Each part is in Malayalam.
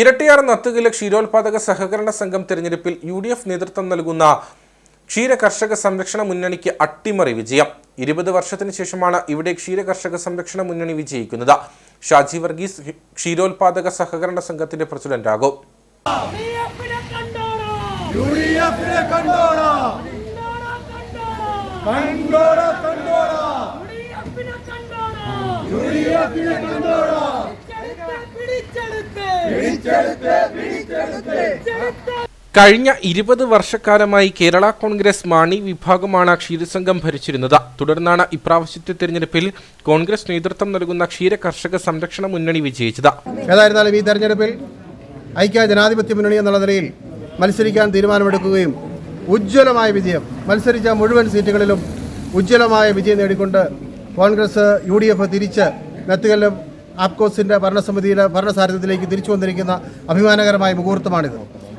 ഇരട്ടിയാർ നത്തുകില ക്ഷീരോത്പാദക സഹകരണ സംഘം തിരഞ്ഞെടുപ്പിൽ യു ഡി എഫ് നേതൃത്വം നൽകുന്ന ക്ഷീര കർഷക സംരക്ഷണ മുന്നണിക്ക് അട്ടിമറി വിജയം. ഇരുപത് വർഷത്തിന് ശേഷമാണ് ഇവിടെ ക്ഷീര കർഷക സംരക്ഷണ മുന്നണി വിജയിക്കുന്നത്. ഷാജി വർഗീസ് ക്ഷീരോത്പാദക സഹകരണ സംഘത്തിന്റെ പ്രസിഡന്റാകും ഡിഎഫിനെ കഴിഞ്ഞ ഇരുപത് വർഷക്കാലമായി കേരള കോൺഗ്രസ് മാണി വിഭാഗമാണ് ക്ഷീരസംഘം ഭരിച്ചിരുന്നത്. തുടർന്നാണ് ഇപ്രാവശ്യത്തെ തെരഞ്ഞെടുപ്പിൽ കോൺഗ്രസ് നേതൃത്വം നൽകുന്ന ക്ഷീര കർഷക സംരക്ഷണ മുന്നണി വിജയിച്ചത്. ഏതായിരുന്നാലും ഈ തെരഞ്ഞെടുപ്പിൽ ഐക്യ ജനാധിപത്യ മുന്നണി എന്നുള്ള നിലയിൽ മത്സരിക്കാൻ തീരുമാനമെടുക്കുകയും ഉജ്ജ്വലമായ വിജയം മത്സരിച്ച മുഴുവൻ സീറ്റുകളിലും ഉജ്ജ്വലമായ വിജയം നേടിക്കൊണ്ട് കോൺഗ്രസ് യു തിരിച്ച് നെത്തുകല്ലും ആപ്കോസിന്റെ ഭരണസമിതിയുടെ ഭരണസാരഥ്യത്തിലേക്ക് തിരിച്ചു വന്നിരിക്കുന്ന അഭിമാനകരമായ മുഹൂർത്തമാണിത്.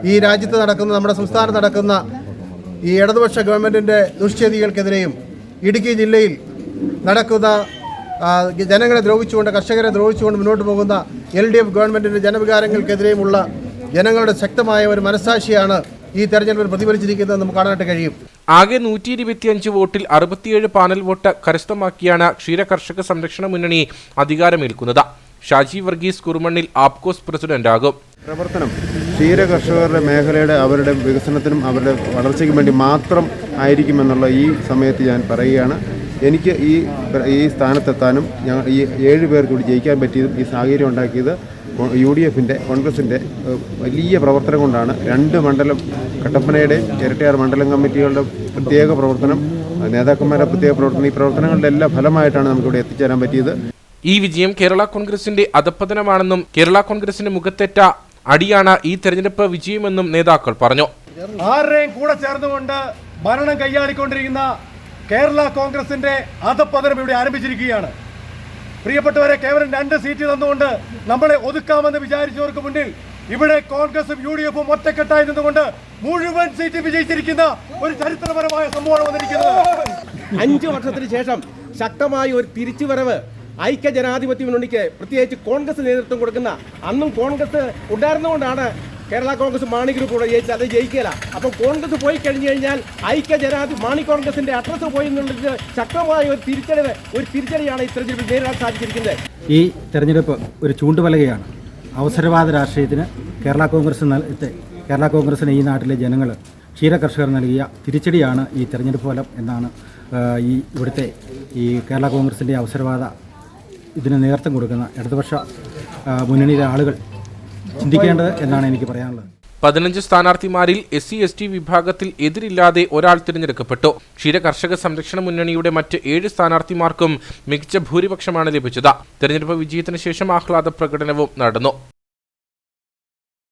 ഈ രാജ്യത്ത് നടക്കുന്ന നമ്മുടെ സംസ്ഥാനത്ത് നടക്കുന്ന ഈ ഇടതുപക്ഷ ഗവൺമെന്റിന്റെ ദുഷ്ചേതികൾക്കെതിരെയും ഇടുക്കി ജില്ലയിൽ നടക്കുന്ന ജനങ്ങളെ ദ്രോഹിച്ചുകൊണ്ട് കർഷകരെ ദ്രോഹിച്ചുകൊണ്ട് മുന്നോട്ട് പോകുന്ന എൽ ഡി എഫ് ഗവൺമെന്റിന്റെ ജനവികാരങ്ങൾക്കെതിരെയുമുള്ള ജനങ്ങളുടെ ശക്തമായ ഒരു മനസാക്ഷിയാണ് ഈ തെരഞ്ഞെടുപ്പിൽ പ്രതിഫലിച്ചിരിക്കുന്നത് നമുക്ക് കാണാനായിട്ട് കഴിയും. ആകെ നൂറ്റി ഇരുപത്തിയഞ്ച് വോട്ടിൽ അറുപത്തിയേഴ് പാനൽ വോട്ട് കരസ്ഥമാക്കിയാണ് ക്ഷീര കർഷക സംരക്ഷണ മുന്നണി അധികാരമേൽക്കുന്നത്. ഷാജി വർഗീസ് കുറുമണ്ണിൽ ആപ്കോസ് പ്രസിഡന്റ് ആകും പ്രവർത്തനം ക്ഷീര കർഷകരുടെ മേഖലയുടെ അവരുടെ വികസനത്തിനും അവരുടെ വളർച്ചയ്ക്കും വേണ്ടി മാത്രം ആയിരിക്കുമെന്നുള്ള ഈ സമയത്ത് ഞാൻ പറയുകയാണ്. എനിക്ക് ഈ ഈ സ്ഥാനത്തെത്താനും ഞങ്ങൾ ഈ ഏഴ് പേർ കൂടി ജയിക്കാൻ പറ്റിയതും ഈ സാഹചര്യം ഉണ്ടാക്കിയത് യു ഡി എഫിന്റെ കോൺഗ്രസിന്റെ വലിയ പ്രവർത്തനം കൊണ്ടാണ് രണ്ട് മണ്ഡലം കട്ടപ്പനയുടെ ഇരട്ടിയാർ മണ്ഡലം കമ്മിറ്റികളുടെ പ്രത്യേക പ്രവർത്തനം നേതാക്കന്മാരുടെ പ്രത്യേക പ്രവർത്തനം ഈ പ്രവർത്തനങ്ങളുടെ എല്ലാ ഫലമായിട്ടാണ് നമുക്കിവിടെ എത്തിച്ചേരാൻ പറ്റിയത്. ഈ വിജയം കേരള കോൺഗ്രസിന്റെ അധപ്പതനമാണെന്നും കേരള കോൺഗ്രസിന്റെ മുഖത്തേറ്റ അടിയാണ് ഈ തെരഞ്ഞെടുപ്പ് വിജയമെന്നും നേതാക്കൾ പറഞ്ഞു. ആരുടെയും കൂടെ ചേർന്നുകൊണ്ട് ഭരണം കൈയാളിക്കൊണ്ടിരിക്കുന്ന കേരള കോൺഗ്രസിന്റെ അധപ്പതനം ഇവിടെ ആരംഭിച്ചിരിക്കുകയാണ്. പ്രിയപ്പെട്ടവരെ കേവലം രണ്ട് സീറ്റ് തന്നുകൊണ്ട് നമ്മളെ ഒതുക്കാമെന്ന് വിചാരിച്ചവർക്ക് മുന്നിൽ ഇവിടെ കോൺഗ്രസും യു ഡി എഫും ഒറ്റക്കെട്ടായി നിന്നുകൊണ്ട് മുഴുവൻ സീറ്റ് വിജയിച്ചിരിക്കുന്ന ഒരു ചരിത്രപരമായ സംഭവമാണ് വന്നിരിക്കുന്നത്. അഞ്ച് വർഷത്തിന് ശേഷം ശക്തമായ ഒരു തിരിച്ചുവരവ് ഐക്യ ജനാധിപത്യ മുന്നണിക്ക് പ്രത്യേകിച്ച് കോൺഗ്രസ് നേതൃത്വം കൊടുക്കുന്ന അന്നും കോൺഗ്രസ് ഉണ്ടായിരുന്നുകൊണ്ടാണ് കേരള കോൺഗ്രസ് മാണി ഗ്രൂപ്പ് കൂടെ ജയിച്ചത് അത് ജയിക്കില്ല അപ്പം കോൺഗ്രസ് പോയി കഴിഞ്ഞു കഴിഞ്ഞാൽ ഐക്യ ജനാധി മാണി കോൺഗ്രസിന്റെ അഡ്രസ്സ് പോയി എന്നുള്ളത് ശക്തമായ ഒരു തിരിച്ചടിവ് ഒരു തിരിച്ചടിയാണ് ഈ തെരഞ്ഞെടുപ്പിൽ നേരിടാൻ സാധിച്ചിരിക്കുന്നത്. ഈ തെരഞ്ഞെടുപ്പ് ഒരു ചൂണ്ടുപലകയാണ് അവസരവാദ രാഷ്ട്രീയത്തിന് കേരള കോൺഗ്രസ് കേരള കോൺഗ്രസിന് ഈ നാട്ടിലെ ജനങ്ങൾ ക്ഷീര കർഷകർ നൽകിയ തിരിച്ചടിയാണ് ഈ തെരഞ്ഞെടുപ്പ് ഫലം എന്നാണ് ഈ ഇവിടുത്തെ ഈ കേരള കോൺഗ്രസിന്റെ അവസരവാദ ഇതിന് നേതൃത്വം കൊടുക്കുന്ന ഇടതുപക്ഷ മുന്നണിയിലെ ആളുകൾ ചിന്തിക്കേണ്ടത് എന്നാണ് എനിക്ക് പറയാനുള്ളത്. പതിനഞ്ച് സ്ഥാനാർത്ഥിമാരിൽ എസ് സി എസ് ടി വിഭാഗത്തിൽ എതിരില്ലാതെ ഒരാൾ തിരഞ്ഞെടുക്കപ്പെട്ടു. ക്ഷീര കർഷക സംരക്ഷണ മുന്നണിയുടെ മറ്റ് ഏഴ് സ്ഥാനാർത്ഥിമാർക്കും മികച്ച ഭൂരിപക്ഷമാണ് ലഭിച്ചത്. തെരഞ്ഞെടുപ്പ് വിജയത്തിന് ശേഷം ആഹ്ലാദ പ്രകടനവും നടന്നു.